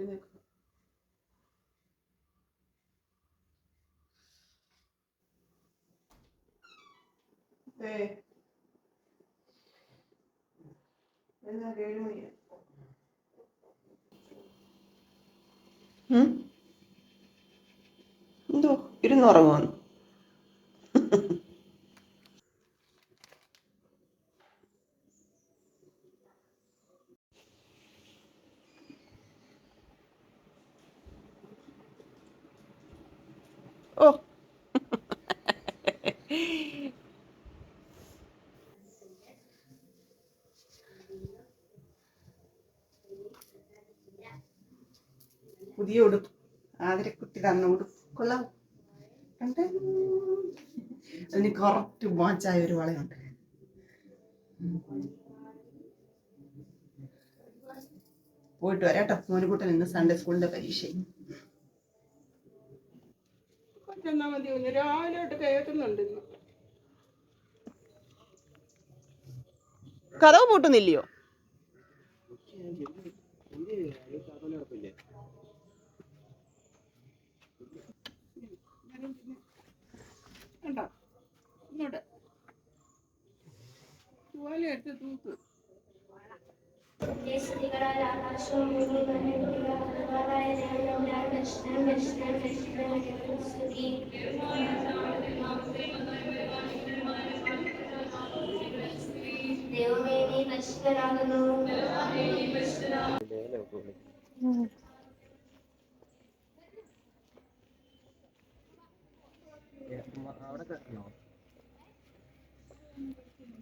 എഴുന്നേക്ക്. ഏയ്. എഴുന്നേക്ക്, ഏഴ് മണിയായി. ഉം? എന്തോ ഇരുന്നുറങ്ങുവാന്ന് ഓ പുതിയ ഉടുപ്പ് ആതിരക്കുട്ടി തന്ന ഉടുപ്പ് കൊള്ളാം? അതിന് കറക്റ്റ് ഒരു വളയുണ്ട്. പോയിട്ട് വരാട്ടോ മോനുകൂട്ടൻ ഇന്ന് സൺഡേ സ്കൂളിന്റെ പരീക്ഷ. ചെന്നാ മതി. ഒന്ന് രാവിലെ തൊട്ട് കയറ്റുന്നുണ്ട് ഇന്ന്. കഥവ് പൂട്ടുന്നില്ലയോ? കണ്ടോ? ഇങ്ങോട്ട്. തുവാല എടുത്ത് തൂക്ക് ദേശികളാൽ ആകാശവും ഭൂമിയും നിറഞ്ഞിട്ടുള്ള ഭഗവാനായ ദൈവം ദർശനം ദർശനം ദർശനം സ്തുതി. ദൈവമേ നീ പരിശുദ്ധനാകുന്നു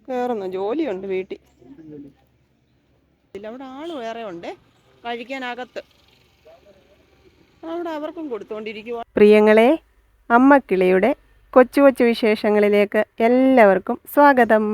കയറുന്നു ജോലിയുണ്ട് വീട്ടിൽ. അവിടെ ആൾ വേറെ ഉണ്ട്. കഴിക്കാനകത്ത്. അവിടെ അവർക്കും കൊടുത്തുകൊണ്ടിരിക്കുക പ്രിയങ്ങളെ അമ്മക്കിളിയുടെ കൊച്ചു കൊച്ചു വിശേഷങ്ങളിലേക്ക് എല്ലാവർക്കും സ്വാഗതം.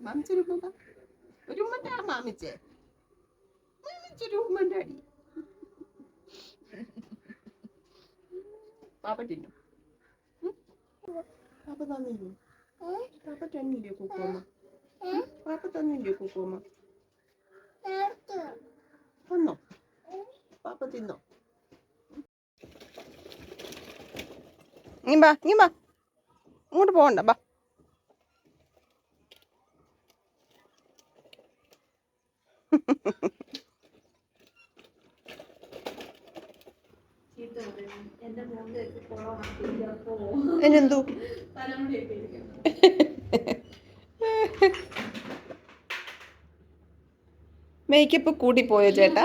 മാമിച്ചൊരു ഉമ്മ ഒരു ഉമ്മന്റെ ആ മാമിച്ചേ മാമിച്ചൊരു ഉമ്മന്റെ അടി പാപ്പ തിന്നു? പാപ്പ തന്നില്ലേ പാപ്പ തന്നില്ലേ പാപ്പ തന്നില്ലേ കുക്കോമ്മ തന്നോ പാപ്പ തിന്നോ ഇങ്ങ് ബാ ഇങ്ങ് ബാ ഇങ്ങോട്ട് പോകണ്ട ബാ അതിനെന്തോ മേക്കപ്പ് കൂടി പോയോ ചേട്ടാ?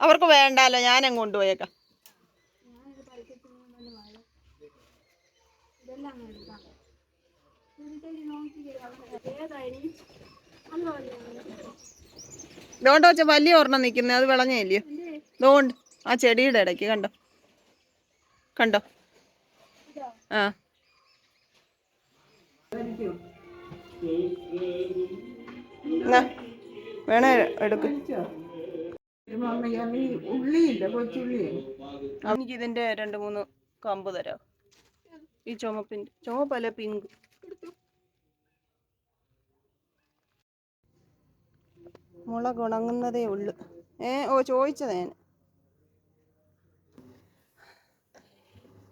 അവർക്ക് വേണ്ടാലോ ഞാനും കൊണ്ടുപോയേക്കാം. ഇതുകൊണ്ട് വെച്ച വലിയ ഒരെണ്ണം നിൽക്കുന്നത് അത് വിളഞ്ഞല്ലയോ ഇതുകൊണ്ട് ആ ചെടിയുടെ ഇടയ്ക്ക് കണ്ടോ? കണ്ടോ? ആ. എന്നാ, വേണേ എടുക്ക്. ഈ ഉള്ളിയില്ല കൊച്ചുള്ളി എനിക്ക് ഇതിന്റെ രണ്ട് മൂന്ന് കമ്പ് തരാം. ഈ ചുമപ്പിന്റെ ചുമപ്പല്ല പിങ്ക്. മുളക് ഉണങ്ങുന്നതേ ഉള്ളു. ഏ ഓ ചോദിച്ചത് ഞാൻ.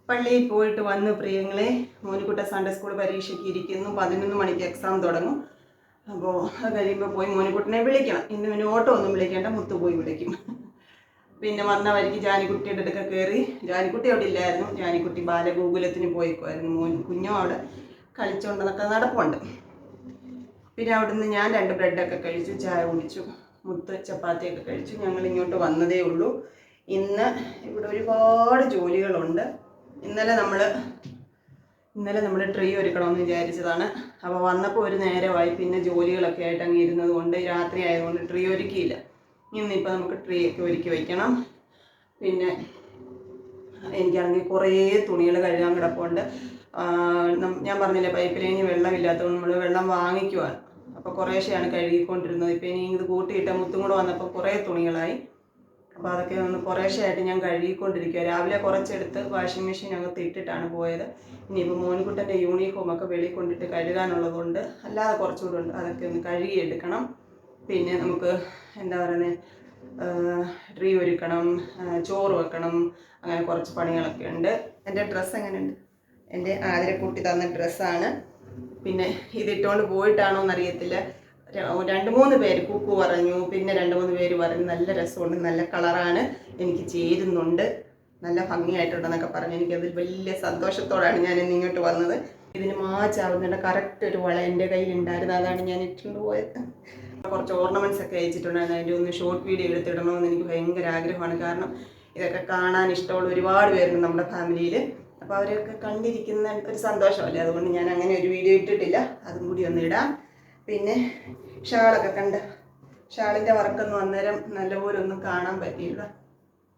പള്ളിയിൽ പോയിട്ട് വന്ന് പ്രിയങ്ങളെ മോനിക്കുട്ട സൺഡേ സ്കൂൾ പരീക്ഷയ്ക്ക് ഇരിക്കുന്നു. പതിനൊന്ന് മണിക്ക് എക്സാം തുടങ്ങും. അപ്പോൾ അത് കഴിയുമ്പോൾ പോയി മോനിക്കുട്ടനെ വിളിക്കണം. ഇന്ന് പിന്നെ ഓട്ടോ ഒന്നും വിളിക്കേണ്ട മുത്തു പോയി വിളിക്കും. പിന്നെ വന്ന വഴിക്ക് ജാനിക്കുട്ടിയുടെ അടുക്ക കയറി ജാനിക്കുട്ടി അവിടെ ഇല്ലായിരുന്നു. ജാനിക്കുട്ടി ബാലഗോകുലത്തിന് പോയിക്കുമായിരുന്നു മോൻ കുഞ്ഞും അവിടെ കളിച്ചുകൊണ്ടെന്നൊക്കെ നടപ്പുണ്ട്. പിന്നെ അവിടുന്ന് ഞാൻ രണ്ട് ബ്രെഡൊക്കെ കഴിച്ചു ചായ കുടിച്ചു മുത്ത് ചപ്പാത്തിയൊക്കെ കഴിച്ചു. ഞങ്ങൾ ഇങ്ങോട്ട് വന്നതേ ഉള്ളൂ. ഇന്ന് ഇവിടെ ഒരുപാട് ജോലികളുണ്ട്. ഇന്നലെ നമ്മൾ ഇന്നലെ നമ്മൾ ട്രീ ഒരുക്കണമെന്ന് വിചാരിച്ചതാണ്. അപ്പോൾ വന്നപ്പോൾ ഒരു നേരമായി. പിന്നെ ജോലികളൊക്കെ ആയിട്ട് അങ്ങ് ഇരുന്നത് കൊണ്ട് രാത്രി ആയതുകൊണ്ട് ട്രീ ഒരുക്കിയില്ല. ഇന്നിപ്പോൾ നമുക്ക് ട്രീ ഒക്കെ ഒരുക്കി വയ്ക്കണം പിന്നെ എനിക്കാണെങ്കിൽ കുറേ തുണികൾ കഴുകാൻ കിടപ്പുണ്ട്. ഞാൻ പറഞ്ഞില്ലേ പൈപ്പ് ലൈനിൽ വെള്ളമില്ലാത്തതുകൊണ്ട് നമ്മൾ വെള്ളം വാങ്ങിക്കുവാണ്. അപ്പോൾ കുറേശ്ശെയാണ് കഴുകിക്കൊണ്ടിരുന്നത്. ഇപ്പോൾ ഇനി ഇത് കൂട്ടിയിട്ട മുത്തും കൂടെ വന്നപ്പോൾ കുറേ തുണികളായി. അപ്പോൾ അതൊക്കെ ഒന്ന് കുറേശ്ശെയായിട്ട് ഞാൻ കഴുകിക്കൊണ്ടിരിക്കുക രാവിലെ കുറച്ചെടുത്ത് വാഷിംഗ് മെഷീൻ അകത്ത് ഇട്ടിട്ടാണ് പോയത്. ഇനിയിപ്പോൾ മോനിക്കുട്ടന്റെ യൂണിഫോം ഒക്കെ വെളിയിൽ കൊണ്ടിട്ട് കഴുകാനുള്ളതുകൊണ്ട് അല്ലാതെ കുറച്ചുകൂടെ ഉണ്ട്. അതൊക്കെ ഒന്ന് കഴുകിയെടുക്കണം. പിന്നെ നമുക്ക് എന്താ പറയുന്നത് ട്രീ ഒരുക്കണം ചോറ് വെക്കണം അങ്ങനെ കുറച്ച് പണികളൊക്കെ ഉണ്ട്. എന്റെ ഡ്രസ്സ് എങ്ങനെയുണ്ട്? എന്റെ ആതിരക്കുട്ടി തന്ന ഡ്രസ്സാണ്. പിന്നെ ഇതിട്ടുകൊണ്ട് പോയിട്ടാണോ എന്നറിയത്തില്ല. രണ്ട് മൂന്ന് പേര് കുക്കു പറഞ്ഞു. പിന്നെ രണ്ട് മൂന്ന് പേര് പറഞ്ഞു നല്ല രസമുണ്ട് നല്ല കളറാണ് എനിക്ക് ചേരുന്നുണ്ട്. നല്ല ഭംഗിയായിട്ടുണ്ടെന്നൊക്കെ പറഞ്ഞു. എനിക്കതിൽ വലിയ സന്തോഷത്തോടാണ് ഞാൻ ഇന്ന് ഇങ്ങോട്ട് വന്നത്. ഇതിന് മാച്ചാവുന്നതിന്റെ കറക്റ്റ് ഒരു വള എന്റെ കയ്യിൽ ഉണ്ടായിരുന്നു അതാണ് ഞാൻ ഇട്ടുകൊണ്ട് പോയത്. കുറച്ച് ഓർണമെന്റ്സ് ഒക്കെ അയച്ചിട്ടുണ്ടായിരുന്നു. അതിന്റെ ഒന്ന് ഷോർട്ട് വീഡിയോ എടുത്തിടണമെന്ന് എനിക്ക് ഭയങ്കര ആഗ്രഹമാണ്. കാരണം ഇതൊക്കെ കാണാൻ ഇഷ്ടമുള്ള ഒരുപാട് പേരുണ്ട് നമ്മുടെ ഫാമിലിയിൽ അപ്പോൾ അവരൊക്കെ കണ്ടിരിക്കുന്ന ഒരു സന്തോഷമല്ലേ? അതുകൊണ്ട് ഞാൻ അങ്ങനെ ഒരു വീഡിയോ ഇട്ടിട്ടില്ല. അതും കൂടി ഒന്ന് ഇടാം. പിന്നെ ഷാളൊക്കെ കണ്ട്. ഷാളിന്റെ വർക്കൊന്നും അന്നേരം നല്ലപോലെ ഒന്നും കാണാൻ പറ്റിയില്ല.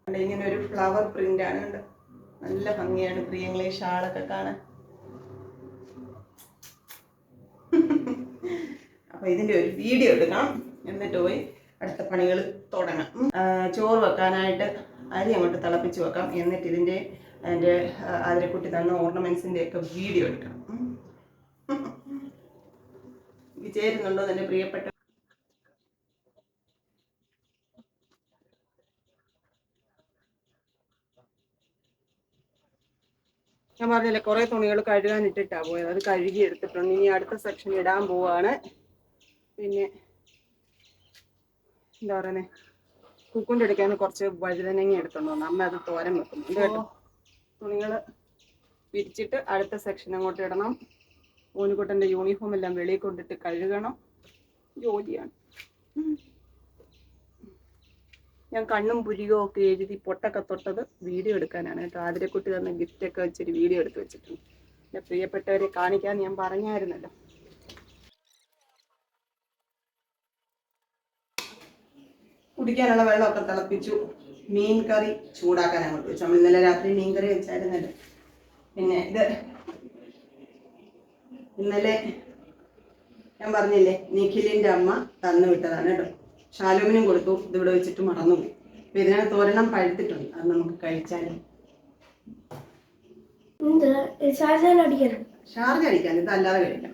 ഇങ്ങനെ ഒരു ഫ്ലവർ പ്രിന്റ് ആണ് കണ്ടോ? നല്ല ഭംഗിയാണ്. പ്രിയങ്ങളെ ഷാളൊക്കെ കാണാൻ. അപ്പോൾ ഇതിന്റെ ഒരു വീഡിയോ എടുക്കണം. എന്നിട്ട് പോയി അടുത്ത പണികൾ തുടങ്ങാം. ചോറ് വെക്കാനായിട്ട് അരി അങ്ങോട്ട് തിളപ്പിച്ച് വെക്കാം. എന്നിട്ട് ഇതിന്റെ അതിന്റെ അതിനെക്കുട്ടി തന്ന ഓർണമെൻസിന്റെ ഒക്കെ വീഡിയോ. ഇത് ചേരുന്നുണ്ടോ എന്റെ പ്രിയപ്പെട്ട? ഞാൻ പറഞ്ഞില്ലേ കുറേ തുണികൾ കഴുകാൻ ഇട്ടിട്ടാണ് പോയത്. അത് കഴുകി എടുത്തിട്ടുണ്ട്. ഇനി അടുത്ത സെക്ഷൻ ഇടാൻ പോവാണ്. പിന്നെ എന്താ പറയുന്നത് കുക്കുന്റെ എടുക്കാൻ കുറച്ച് വഴുതനങ്ങ എടുത്തോണ്ട് വന്നു. അമ്മ അത് തോരൻ വെക്കുന്നുണ്ട് കേട്ടോ തുണികൾ പിരിച്ചിട്ട് അടുത്ത സെക്ഷൻ അങ്ങോട്ട് ഇടണം. ഊനുകുട്ടന്റെ യൂണിഫോം എല്ലാം വെളിയിൽ കൊണ്ടിട്ട് കഴുകണം. ജോലിയാണ്. ഞാൻ കണ്ണും പുരികോ ഒക്കെ എഴുതി പൊട്ടൊക്കെ തൊട്ടത് വീഡിയോ എടുക്കാനാണ് കേട്ടോ. ആതിരക്കുട്ടി തന്ന ഗിഫ്റ്റൊക്കെ വെച്ചിട്ട് വീഡിയോ എടുത്ത് വെച്ചിട്ടുണ്ട്. എന്റെ പ്രിയപ്പെട്ടവരെ കാണിക്കാൻ ഞാൻ പറഞ്ഞായിരുന്നല്ലോ. കുടിക്കാനുള്ള വെള്ളമൊക്കെ തിളപ്പിച്ചു. മീൻ കറി ചൂടാക്കാൻ അങ്ങോട്ട് വെച്ചു. നമ്മൾ ഇന്നലെ രാത്രി മീൻ കറി വെച്ചായിരുന്നല്ലോ. പിന്നെ ഇത് ഇന്നലെ ഞാൻ പറഞ്ഞില്ലേ നിഖിലിന്റെ അമ്മ തന്നു വിട്ടതാണ് കേട്ടോ. ഷാലോമിനും കൊടുത്തു. ഇതിവിടെ വെച്ചിട്ട് മറന്നുപോയി. അപ്പൊ ഇതിനകത്ത് തോരണം പഴുത്തിട്ടുണ്ട്. അത് നമുക്ക് കഴിച്ചാലും. ഷാർജ അടിക്കാൻ. ഇത് അല്ലാതെ കഴിക്കാം.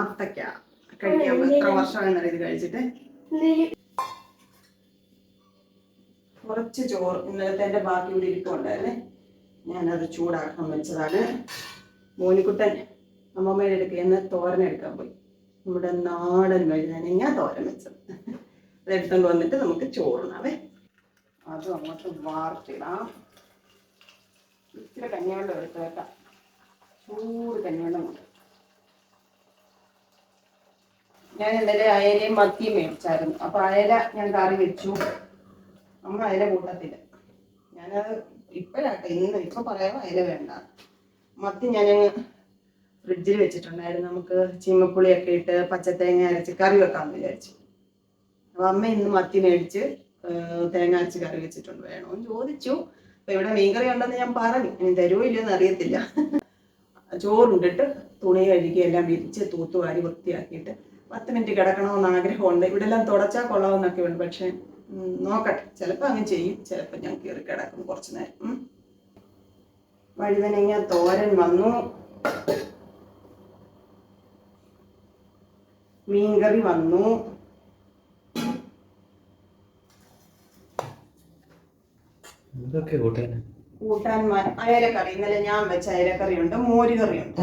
ആത്തക്ക. കഴിക്കാൻ എത്ര വർഷമാണെന്നറിയത് കഴിച്ചിട്ട്? കുറച്ച് ചോറ് ഇന്നലത്തെ എന്റെ ബാക്കി ഇവിടെ ഇരിപ്പുണ്ടായിരുന്നേ. ഞാനത് ചൂടാക്കാൻ വെച്ചതാണ്. മോനിക്കുട്ടൻ അമ്മമ്മയുടെ അടുക്കൽ തോരൻ എടുക്കാൻ പോയി. നമ്മുടെ നാടൻ വഴുതനങ്ങ തോരൻ വെച്ചത്. അതെടുത്തോണ്ട് വന്നിട്ട് നമുക്ക് ചോറുണാവേ അതും അങ്ങോട്ട് വാർത്തിടാം. ഇച്ചിരി കഞ്ഞിവെള്ളം എടുത്ത് വെക്കാം. ചൂട് കഞ്ഞിവെള്ളം കൊണ്ട്. ഞാൻ ഇന്നലെ അയലയും മത്തിയും മേടിച്ചായിരുന്നു. അപ്പൊ അയല ഞാൻ കറി വെച്ചു. അമ്മ അയല കൂട്ടത്തില്ല ഞാനത് ഇപ്പോഴാട്ടെ ഇന്ന് ഇപ്പൊ പറയാം അയല വേണ്ട. മത്തി ഞാനങ്ങ് ഫ്രിഡ്ജിൽ വെച്ചിട്ടുണ്ടായിരുന്നു. നമുക്ക് ചീമപ്പുളിയൊക്കെ ഇട്ട് പച്ചത്തേങ്ങ അരച്ച് കറി വെക്കാമെന്ന് വിചാരിച്ചു. അപ്പൊ അമ്മ ഇന്ന് മത്തി മേടിച്ച് തേങ്ങ അരച്ച് കറി വെച്ചിട്ടുണ്ട് വേണോ ചോദിച്ചു. അപ്പൊ ഇവിടെ മീൻകറി ഉണ്ടെന്ന് ഞാൻ പറഞ്ഞു. ഇനി തരുമോ ഇല്ലയോന്ന് അറിയത്തില്ല. ചോറുണ്ടിട്ട് തുണി കഴുകി എല്ലാം വിരിച്ച് തൂത്തുവാരി വൃത്തിയാക്കിയിട്ട് പത്ത് മിനിറ്റ് കിടക്കണമെന്ന് ആഗ്രഹമുണ്ട്. ഇവിടെ എല്ലാം തുടച്ചാൽ കൊള്ളാമെന്നൊക്കെ ഉണ്ട്. പക്ഷെ നോക്കട്ടെ. ചിലപ്പോൾ അങ്ങ് ചെയ്യും. ചിലപ്പോൾ ഞാൻ കയറി കിടക്കും കുറച്ച് നേരം. വഴുതനങ്ങ തോരൻ വന്നു. മീൻകറി വന്നു. കൂട്ടാൻ? അയരക്കറി അയലക്കറി. ഇന്നലെ ഞാൻ വെച്ച അയലക്കറി ഉണ്ട് മോര് ഉണ്ട്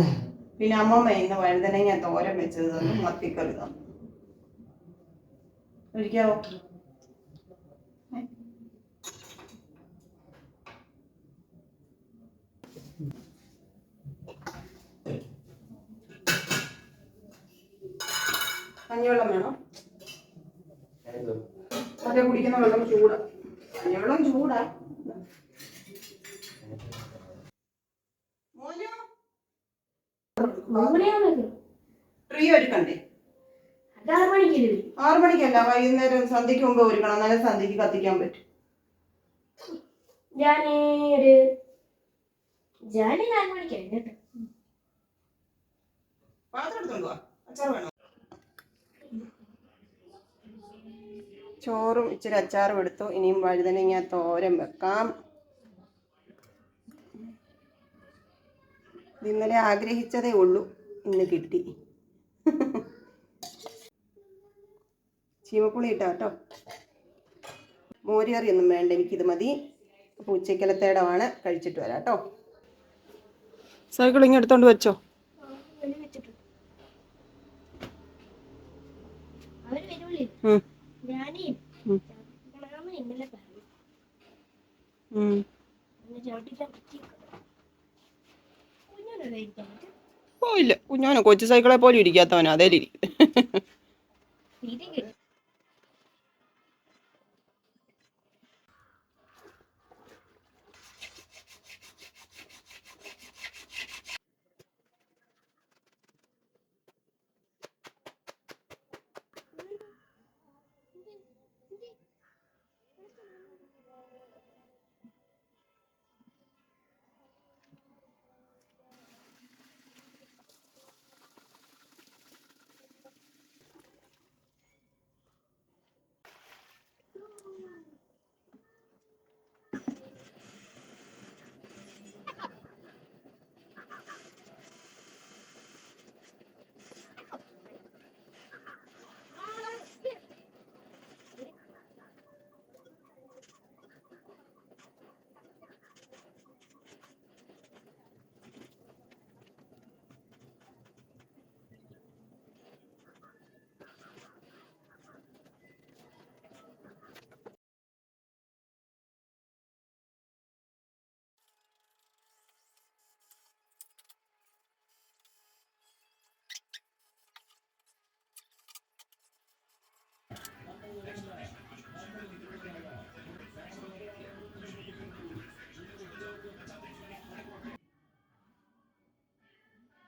പിന്നെ അമ്മമ്മ ഇന്ന് വഴുതനങ്ങ തോരൻ വെച്ചത് തന്നു മത്തിക്കറി തന്നു. കഴിക്കാവോ കഞ്ഞിവെള്ളം വേണോ. അതെ കുടിക്കുന്ന വെള്ളം ചൂടാ. കഞ്ഞിവെള്ളം ചൂടാ. ട്രീ ഒരുക്കണ്ടേ? മണിക്ക് വരും ആറു മണിക്കല്ല വൈകുന്നേരം സന്ധ്യക്ക് മുമ്പ് ഒരുക്കണം. എന്നാലും സന്ധ്യക്ക് കത്തിക്കാൻ പറ്റും. ഞാൻ ഒരു പാത്രം എടുത്തോണ്ട് അച്ചാർ വേണോ? ചോറും ഇച്ചിരി അച്ചാറും എടുത്തു. ഇനിയും വഴുതനങ്ങ തോരൻ വെക്കാം. ഇന്നലെ ആഗ്രഹിച്ചതേ ഉള്ളൂ. ഇന്ന് കിട്ടി. ചീമപ്പുളി ഇട്ടാ കേട്ടോ? മോരിയറിയൊന്നും വേണ്ട എനിക്കിത് മതി. അപ്പോൾ ഉച്ചക്കലത്തേടമാണ് കഴിച്ചിട്ട് വരാം കേട്ടോ. സൈക്കിൾ ഇങ്ങനെ എടുത്തോണ്ട് വെച്ചോ. വെച്ചിട്ടുണ്ട്. വരുള്ളൂ. ഉം. ഞാനേ ഇന്നലെ പറഞ്ഞു. ചവിട്ടിക്കാൻ പറ്റും ഓ ഇല്ല കുഞ്ഞാനോ കൊച്ചു സൈക്കിളെ പോലും ഇരിക്കാത്തവനാ. അതേലിരിക്കും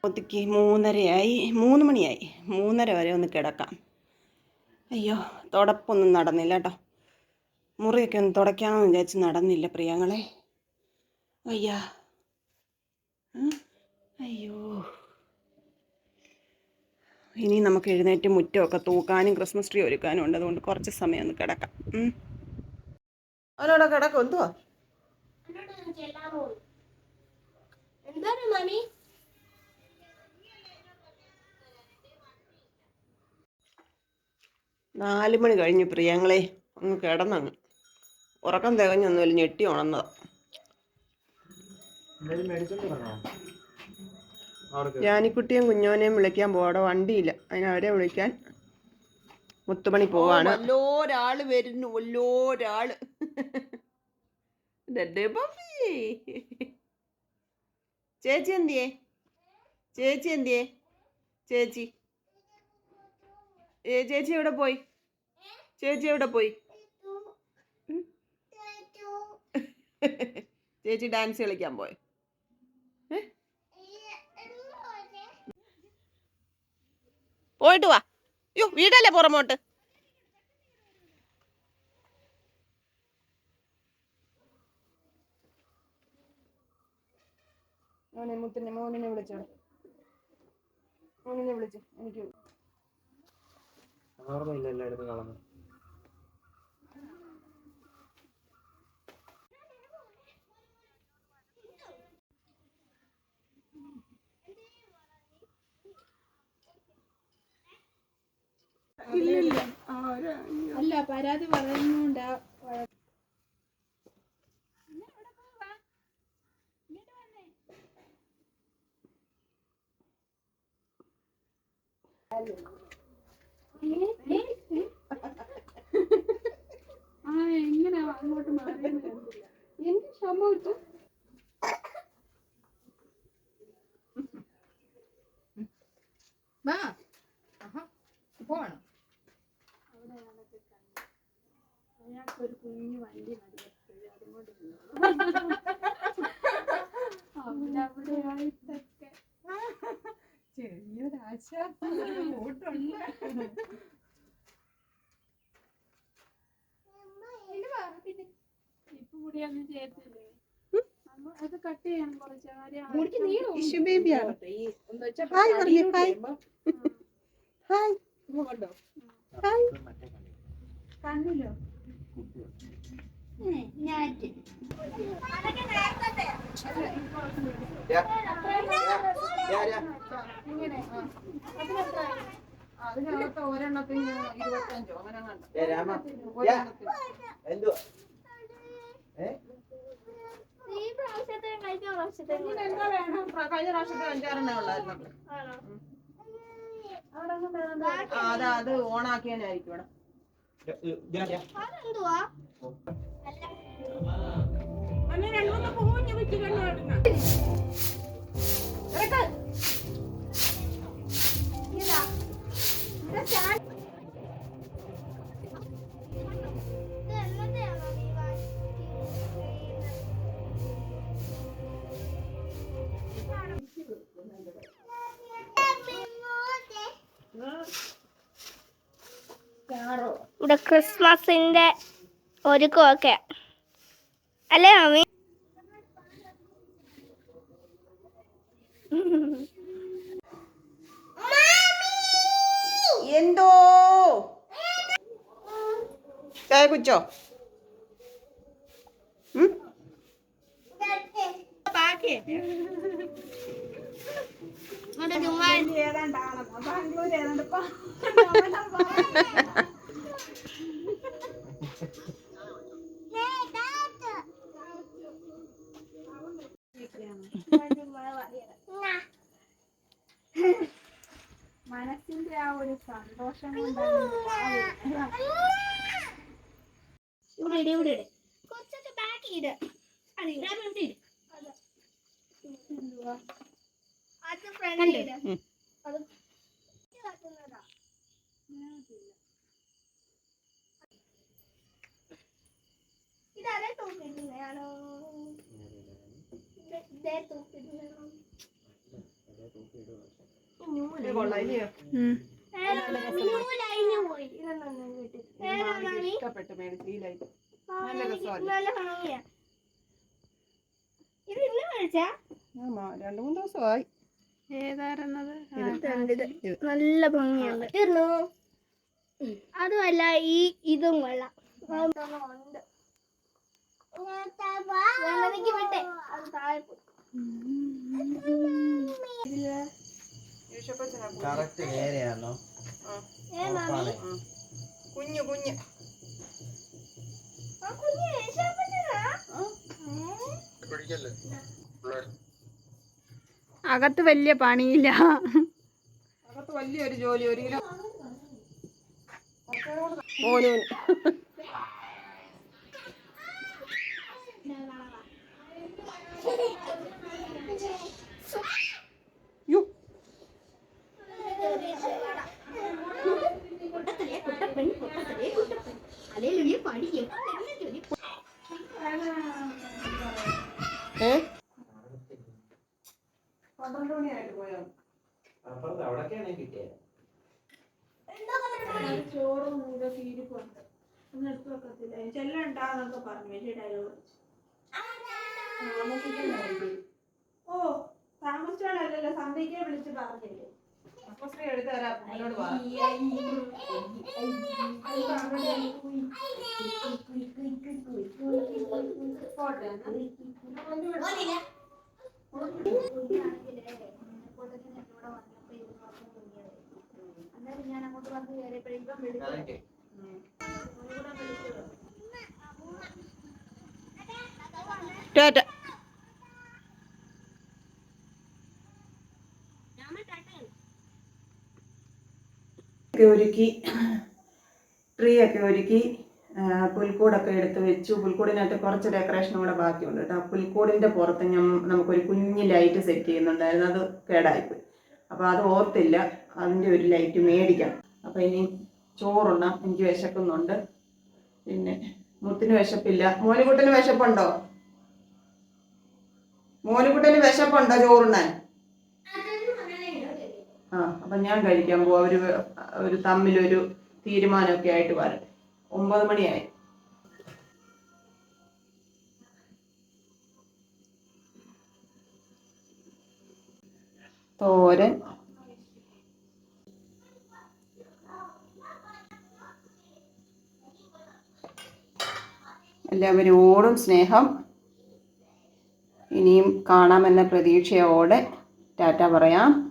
ഒതുക്കി മൂന്നരയായി മൂന്ന് മണിയായി. മൂന്നര വരെ ഒന്ന് കിടക്കാം. അയ്യോ തുടപ്പൊന്നും നടന്നില്ല കേട്ടോ. മുറിയൊക്കെ ഒന്ന് തുടയ്ക്കാമെന്ന് വിചാരിച്ച് നടന്നില്ല പ്രിയങ്ങളെ. അയ്യാ. അയ്യോ. ഇനി നമുക്ക് എഴുന്നേറ്റ് മുറ്റമൊക്കെ തൂക്കാനും ക്രിസ്മസ് ട്രീ ഒരുക്കാനും ഉണ്ട്. അതുകൊണ്ട് കുറച്ച് സമയം ഒന്ന് കിടക്കാം. ഉം. അവനോടെ കിടക്കും എന്തുവാ? എന്താണ് മമ്മി? നാല് മണി കഴിഞ്ഞു പ്രിയങ്ങളെ ഒന്ന് കിടന്നങ്ങ്. ഉറക്കം തികഞ്ഞൊന്നുമില്ല ഞെട്ടി ഉണന്നത് ജാനിക്കുട്ടിയും കുഞ്ഞോനെയും വിളിക്കാൻ പോവാടെ? വണ്ടിയില്ല. അതിനവരെ വിളിക്കാൻ മുത്തുമണി പോവാണ്. ഒല്ലോരാൾ വരുന്നു ഒല്ലോരാൾ. ചേച്ചി എന്തിയേ? ചേച്ചി എന്തിയേ? ചേച്ചി. ഏ ചേച്ചി എവിടെ പോയി? ചേച്ചി എവിടെ പോയി? ചേച്ചി ഡാൻസ് കളിക്കാൻ പോയി. പോയിട്ട് വാ. യു വീടല്ലേ പുറമോട്ട്? മോനെ മുത്തിനെ മോനിനെ വിളിച്ചോ. മോനിനെ വിളിച്ചു. എനിക്ക് ഓർമ്മയില്ല എല്ലായിടത്തും കളഞ്ഞു ഇല്ലില്ല. ആരാ അല്ല പരാതി പറയുന്നുണ്ടാ ആ എങ്ങനെ അങ്ങോട്ട് മാറിയെന്ന് കണ്ടില്ല. എന്ത് സംഭവിച്ചു? അയാൾക്കൊരു കുഞ്ഞു വണ്ടി മതി എപ്പോഴും അതുകൊണ്ട് അവിടെ അവിടെ ആയിട്ടൊക്കെ. ചെറിയൊരു ആശ്വാസം ഒരു കൂട്ടുണ്ട് ഇപ്പൊ മുടിയൊന്നും ചെയ്യത്തില്ലേ? അത് കട്ട് ചെയ്യണം കുറച്ച് ബേബിയാണ്? ഹായ് പറഞ്ഞു ഹായ്. ഹായ്. ഹായ്. കണ്ണിലോ? അതിനകത്ത് ഒരെണ്ണത്തിന് ഇരുപത്തഞ്ചോ അങ്ങനെ കഴിഞ്ഞ പ്രാവശ്യത്തെ എന്താ വേണം പ്ര- കഴിഞ്ഞ പ്രാവശ്യത്തെ അഞ്ചാറെണ്ണേ ഉള്ളായിരുന്നു അതാ അത് ഓണാക്കിയായിരിക്കും ഇവിടെ അതെന്തുവാ ഇതാ. ഇത് സ്റ്റാൻഡ്. ഇത് എന്നത്തെയാണോ നീ വാങ്ങിക്കുന്നത്? ഇവിടെ ക്രിസ്മസിന്റെ ഒരുക്കമൊക്കെ അല്ലേ മമ്മി എന്തോ? ചായ കുച്ചോ ഉം? മനസ്സിന്റെ ആ ഒരു സന്തോഷം ഇതാരെ ഇവിടെ ഇട് ഇവിടെ ഇട്. കുറച്ചൊക്കെ ബാക്ക് ഇട്. അത് ഇവിടെ ഇട്. അത് ഫ്രണ്ട് ഇട്. ഉം. അത് ഇതാക്കുന്നതാ. ഇതതേ തൂക്കിടുന്നതാണോ ഇതേ തൂക്കിടുന്നതാണോ ഇത് കൊള്ളാം ഇല്ലയോ നൂലഴിഞ്ഞു പോയി ഇതൊന്നും കിട്ടി മാമിക്ക് ഇഷ്ടപ്പെട്ടു മേടിച്ച് ഈ ലൈറ്റ് നല്ല രസമല്ലേ? രണ്ടു മൂന്ന് ദിവസമായി. ഏതായിരുന്നത്? നല്ല ഭംഗിയുണ്ട്. തീർന്നു? അതുമല്ല ഈ ഇതും കൊള്ളാം. ഉണ്ട് വിട്ടെ. അത് താഴെ പോയി. കറക്റ്റ് നേരെയാണോ. കുഞ്ഞു കുഞ്ഞ്. ആ കുഞ്ഞ് യേശോപ്പച്ചനാ? അകത്ത് വലിയ പണിയില്ല. അകത്ത് വലിയൊരു ജോലി ഒരു കിലോ. മോനൂന് ചോറും ഇതൊക്കെ ഇരിപ്പുണ്ട് ഒന്നും എടുത്തു വെക്കത്തില്ല. ചെല്ലം ഉണ്ടാന്നൊക്കെ പറഞ്ഞു. വലിയ ഡയലോഗ് ഓ താമസിച്ചോണ്ടല്ലോ സന്ധ്യയ്ക്ക് വിളിച്ച് പറഞ്ഞില്ലേ? അപ്പൊ ശ്രീ എടുത്ത് തരാം എന്നോട് പറ അന്നേരം ഞാൻ അങ്ങോട്ട് വന്ന് കയറിയപ്പോഴേക്കും ഒക്കെ ഒരുക്കി ട്രീ ഒക്കെ ഒരുക്കി പുൽക്കൂടൊക്കെ എടുത്ത് വെച്ചു. പുൽക്കൂടിനകത്ത് കുറച്ച് ഡെക്കറേഷൻ കൂടെ ബാക്കിയുണ്ട് കേട്ടോ. പുൽക്കൂടിന്റെ പുറത്ത് ഞാൻ നമുക്കൊരു കുഞ്ഞ് ലൈറ്റ് സെറ്റ് ചെയ്യുന്നുണ്ടായിരുന്നു. അത് കേടായിപ്പോയി. അപ്പോൾ അത് ഓർത്തില്ല. അതിന്റെ ഒരു ലൈറ്റ് മേടിക്കാം അപ്പോൾ ഇനി ചോറുണ്ണാം. എനിക്ക് വിശക്കുന്നുണ്ട്. പിന്നെ മുത്തിന് വിശപ്പില്ല. മോനുകുട്ടന് വിശപ്പുണ്ടോ? മോനുകുട്ടന് വിശപ്പുണ്ടോ ചോറുണ്ണാൻ? അപ്പം ഞാൻ കഴിക്കാൻ പോകും അവർ ഒരു തമ്മിലൊരു തീരുമാനമൊക്കെ ആയിട്ട് വരട്ടെ ഒമ്പത് മണിയായി. തോരൻ. എല്ലാവരോടും സ്നേഹം. ഇനിയും കാണാമെന്ന പ്രതീക്ഷയോടെ ടാറ്റ പറയാം.